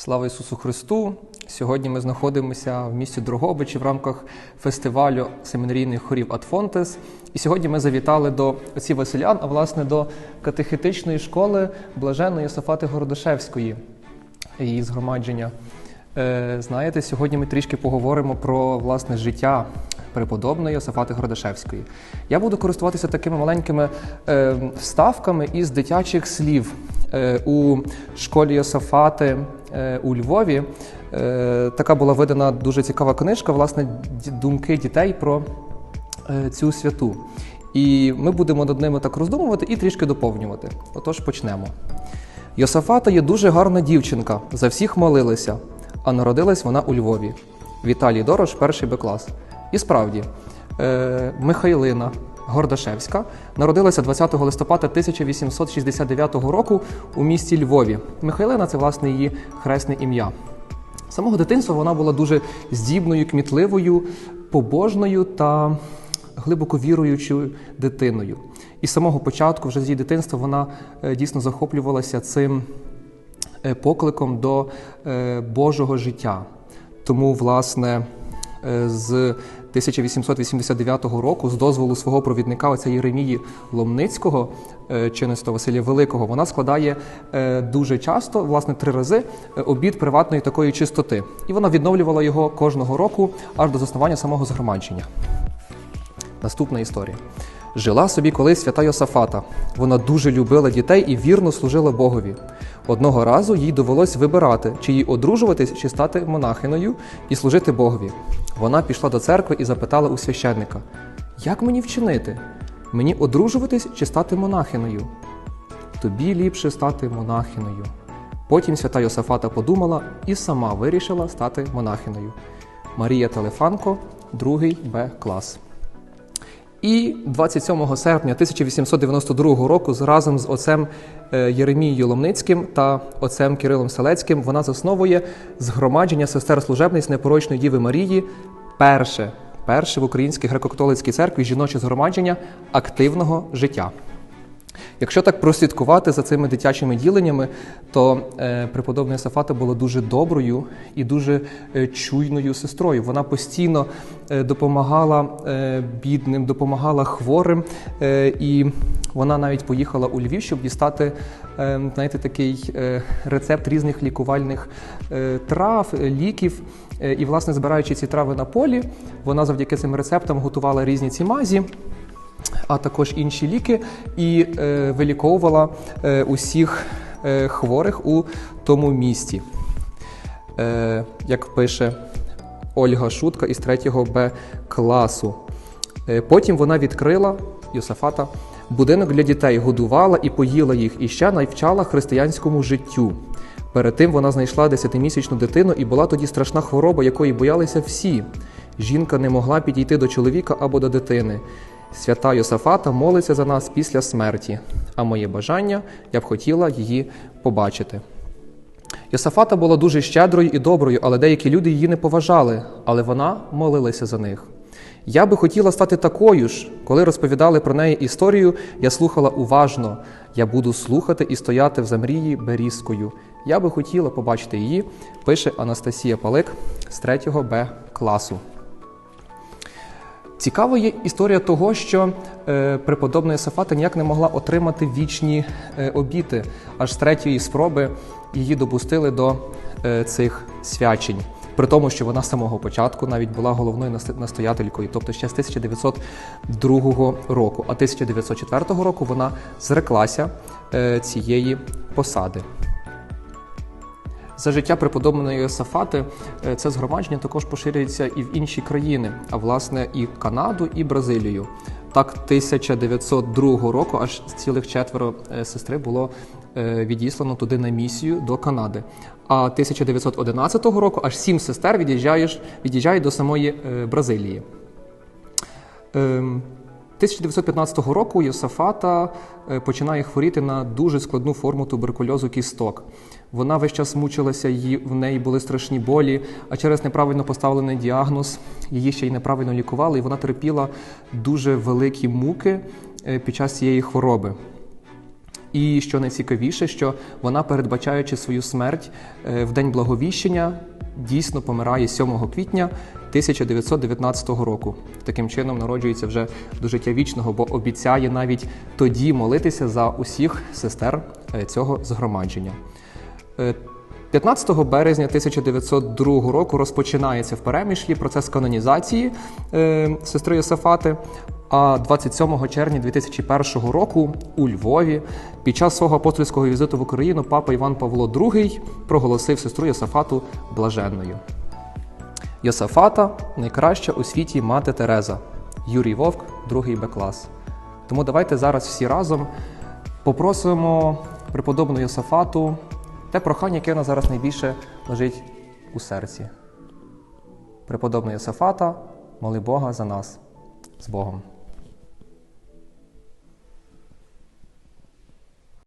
Слава Ісусу Христу! Сьогодні ми знаходимося в місті Дрогобичі в рамках фестивалю семінарійних хорів Атфонтес. І сьогодні ми завітали до отців Василян, а власне до катехетичної школи Блаженної Йосифати Городошевської, її згромадження. Е, Знаєте, сьогодні ми трішки поговоримо про власне життя преподобної Йосифати Городошевської. Я буду користуватися такими маленькими е, вставками із дитячих слів Е, у школі Йосифати у Львові. Е, Така була видана дуже цікава книжка, власне, думки дітей про е, цю святу. І ми будемо над ними так роздумувати і трішки доповнювати. Отож, почнемо. Йосафата є дуже гарна дівчинка, за всіх молилися, а народилась вона у Львові. Віталій Дорош, перший Б клас. І справді, е, Михайлина Гордашевська народилася 20 листопада 1869 року у місті Львові. Михайлина це власне її хресне ім'я. Самого дитинства вона була дуже здібною, кмітливою, побожною та глибоко віруючою дитиною. І з самого початку, вже з її дитинства, вона е, дійсно захоплювалася цим е, покликом до е, Божого життя. Тому, власне, з 1889 року, з дозволу свого провідника, оця Єремії Ломницького, чинисто чинносто Василія Великого, вона складає е, дуже часто, власне, три рази е, обід приватної такої чистоти. І вона відновлювала його кожного року аж до заснування самого згромадження. Наступна історія. Жила собі колись свята Йосафата. Вона дуже любила дітей і вірно служила Богові. Одного разу їй довелось вибирати, чи їй одружуватись, чи стати монахиною і служити Богові. Вона пішла до церкви і запитала у священника: Як мені вчинити? Мені одружуватись чи стати монахиною? Тобі ліпше стати монахиною. Потім свята Йосафата подумала і сама вирішила стати монахиною. Марія Телефанко, другий Б клас. І 27 серпня 1892 року разом з отцем е, Єремією Ломницьким та отцем Кирилом Селецьким вона засновує згромадження сестер служебниць непорочної Діви Марії перше, перше в Українській греко-католицькій церкві жіноче згромадження активного життя. Якщо так прослідкувати за цими дитячими діленнями, то е, преподобна Сафата була дуже доброю і дуже е, чуйною сестрою. Вона постійно е, допомагала бідним, допомагала хворим, і вона навіть поїхала у Львів, щоб дістати знаєте, такий рецепт різних лікувальних трав, ліків. І, власне, збираючи ці трави на полі, вона завдяки цим рецептам готувала різні ці мазі а також інші ліки, і е, виліковувала е, усіх е, хворих у тому місті. Е, як пише Ольга Шутка із 3 Б класу. Е, потім вона відкрила Йосафата будинок для дітей, годувала і поїла їх, і ще навчала християнському життю. Перед тим вона знайшла десятимісячну дитину, і була тоді страшна хвороба, якої боялися всі. Жінка не могла підійти до чоловіка або до дитини. Свята Йосафата молиться за нас після смерті, а моє бажання я б хотіла її побачити. Йосафата була дуже щедрою і доброю, але деякі люди її не поважали, але вона молилася за них. Я би хотіла стати такою ж. Коли розповідали про неї історію, я слухала уважно. Я буду слухати і стояти в замрії берізкою. Я би хотіла побачити її, пише Анастасія Палик з 3 Б класу. Цікава є історія того, що е, преподобна Йосифата ніяк не могла отримати вічні е, обіти. Аж з третьої спроби її допустили до е, цих свячень. При тому, що вона з самого початку навіть була головною настоятелькою, тобто ще з 1902 року, а 1904 року вона зреклася цієї посади. За життя преподобної Йосафати е, це згромадження також поширюється і в інші країни, а власне і Канаду, і Бразилію. Так, 1902 року аж цілих четверо е, сестри було е, відіслано туди на місію до Канади. А 1911 року аж сім сестер від'їжджають до самої Бразилії. Ем, 1915 року Йосафата е, починає хворіти на дуже складну форму туберкульозу кісток. Вона весь час мучилася, її, в неї були страшні болі, а через неправильно поставлений діагноз її ще й неправильно лікували, і вона терпіла дуже великі муки е, під час цієї хвороби. І що найцікавіше, що вона, передбачаючи свою смерть е, в день благовіщення, дійсно помирає 7 квітня 1919 року. Таким чином народжується вже до життя вічного, бо обіцяє навіть тоді молитися за усіх сестер е, цього згромадження. Е, 15 березня 1902 року розпочинається в Перемішлі процес канонізації е, сестри Йосифати. А 27 червня 2001 року у Львові під час свого апостольського візиту в Україну папа Іван Павло II проголосив сестру Йосифату блаженною. Йосифата найкраща у світі мати Тереза, Юрій Вовк, другий Б клас. Тому давайте зараз всі разом попросимо преподобну Йосифату те прохання, яке нас зараз найбільше лежить у серці. Преподобна Йосифата, моли Бога за нас з Богом.